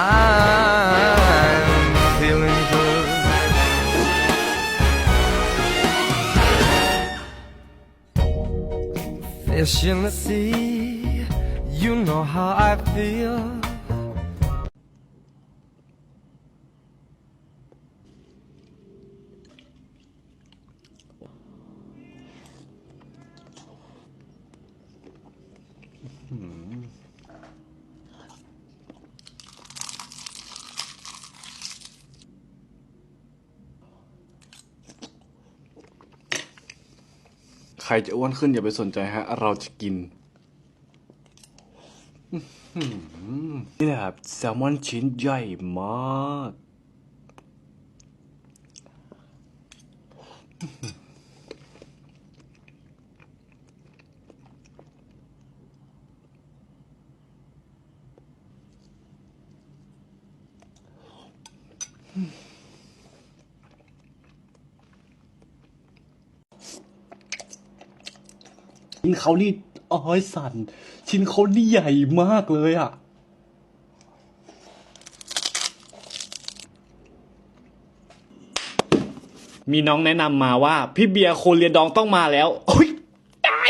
I'm feeling good. Fish in the sea, you know how I feel. Hmm. ใครจะอ้วนขึ้นอย่าไปสนใจฮะ เราจะกิน นี่แหละครับแซลมอนชิ้นใหญ่มาก ชิ้นเขานี่อ้อยสั่นชิ้นเขานี่ใหญ่มากเลยอะมีน้องแนะนำมาว่า พี่เบียร์โคเรียดองต้องมาแล้วโอ้ยได้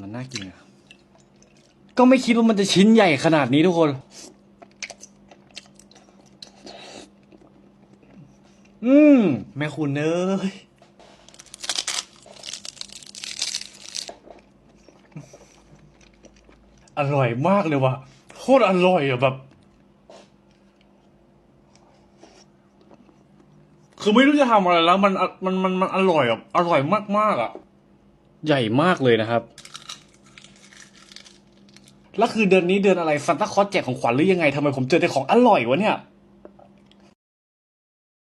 มันน่ากินอะ ก็ไม่คิดว่ามันจะชิ้นใหญ่ขนาดนี้ทุกคน อืม แม่คุณเอ้ยอร่อยมากเลยว่ะโคตรอร่อยอะแบบ คือไม่รู้จะทำอะไรแล้ว มันมันมันมันอร่อยอะอร่อยมากมากๆอะ ใหญ่มากเลยนะครับ แล้วคือเดือนนี้เดือนอะไรซันตาคลอสแจกของขวัญหรือยังไงทำไมผมเจอแต่ของอร่อยวะเนี่ย